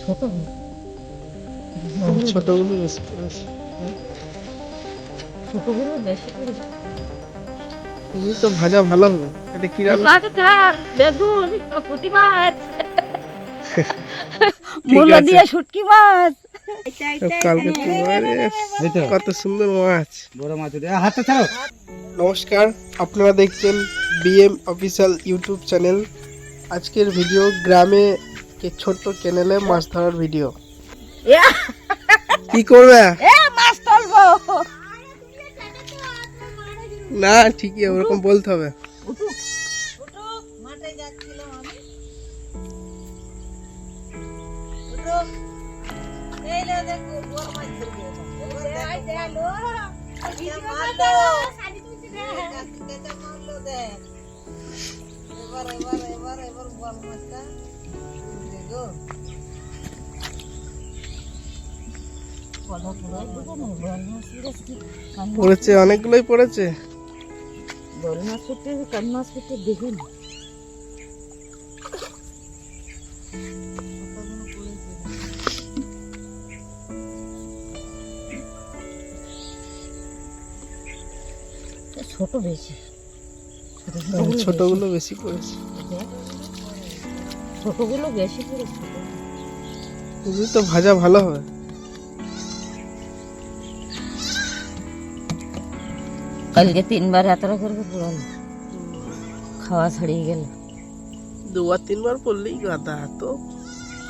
ছোট ছোটগুলো বেশি ছোটগুলো বেশি তো ভাজা ভালো হবে এটা কি রান্না? বেগুন পুঁটি মাছ। ঠিক দিয়ে শুটকি মাছ। কালকে তো কত সুন্দর মাছ। বড় মাছ ছাড়ো। নমস্কার আপনারা দেখছেন বিএম অফিসিয়াল ইউটিউব চ্যানেল। আজকের ভিডিও গ্রামে ছোট্ট চ্যানেলে মাছ ধরার ভিডিও। কি করবে? এ মাছ তুলবো না ঠিকই ওরকম বলতে হবে। দেখো। এবার এবার এবার এবার পড়েছে, অনেকগুলোই পড়েছে। বড় মাছ পেটে কান মাছ পেটে দেখুন ছোট বেশি ছোটগুলো বেশি পড়েছে ছোটগুলো বেশি পড়েছে এগুলো তো ভাজা ভালো হবে কালকে তিনবার এতটা করে পড়ালো খাওয়া ছাড়িয়ে গেল। দুবার তিনবার পড়লেই গাদা এত।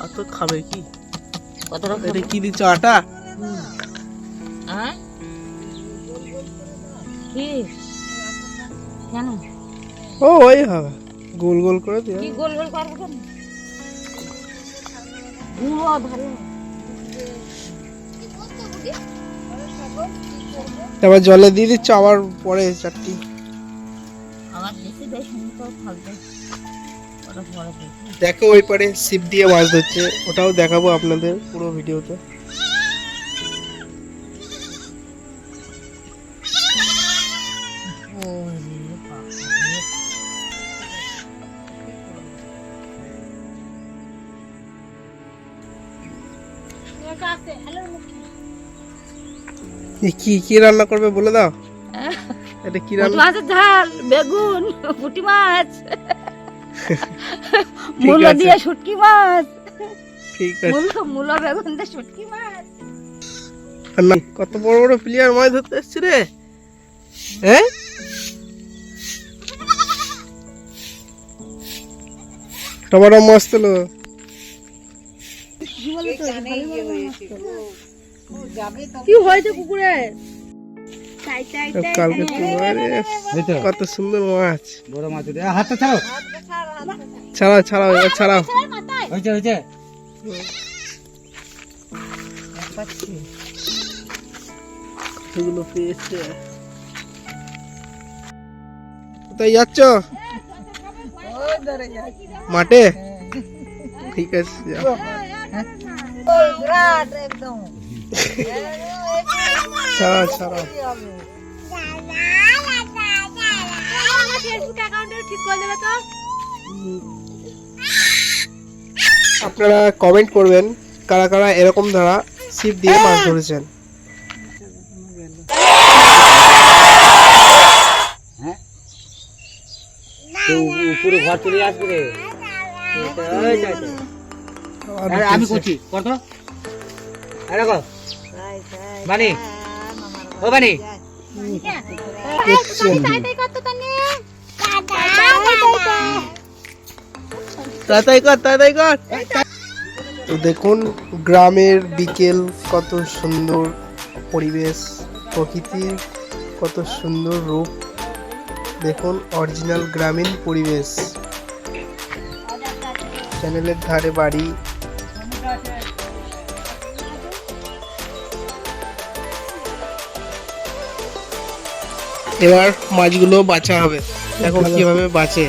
অত খাবে কি? কতটা এটা কি দিচ্ছ আটা? হ্যাঁ কি? কেন? ও ওই হবে গোল গোল করে দিও কি গোল গোল করব কেন? ও ভালো। তারপর জলে দিয়ে দিচ্ছ আবার পরে চারটি। আমার বেশি পরে দেখি। দেখো ওই পারে ছিপ দিয়ে মাছ ধরছে ওটাও দেখাবো আপনাদের পুরো ভিডিওতে। কি কি রান্না করবে বলে দাও। এটা কি রান্না? মাছের ঝাল বেগুন পুঁটি মাছ। মূলো দিয়ে শুটকি মাছ। ঠিক আছে। মূলো মূলো বেগুন দিয়ে শুটকি মাছ। কত বড় বড় প্লেয়ার মাছ ধরতে এসছে রে। হ্যাঁ? টমাটো মাছ তোলো কি হয়েছে পুকুরে কালকে তোমার কত সুন্দর মাছ। বড় মাছ হাতটা ছাড়ো ছাড়াও ছাড়াও ছাড়াও। হয়েছে হয়েছে। সেগুলো পেয়েছে। কোথায় যাচ্ছ? মাঠে? ঠিক আছে আপনারা কমেন্ট করবেন কারা কারা এরকম ধারা ছিপ দিয়ে মাছ ধরেছেন। হ্যাঁ? তো উপরে ঘর চলে আসবে রে। আমি করছি। কর তো। আরে কর বানি। ও বানি। দেখছেন। কর তাড়াতাড়ি কর। তো দেখুন গ্রামের বিকেল কত সুন্দর পরিবেশ প্রকৃতির কত সুন্দর রূপ। দেখুন অরিজিনাল গ্রামীণ পরিবেশ। চ্যানেলের ধারে বাড়ি এবার মাছগুলো বাঁচা হবে। দেখো কীভাবে বাঁচে।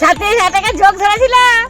সাথে সাথে ঝোঁক ছিলাম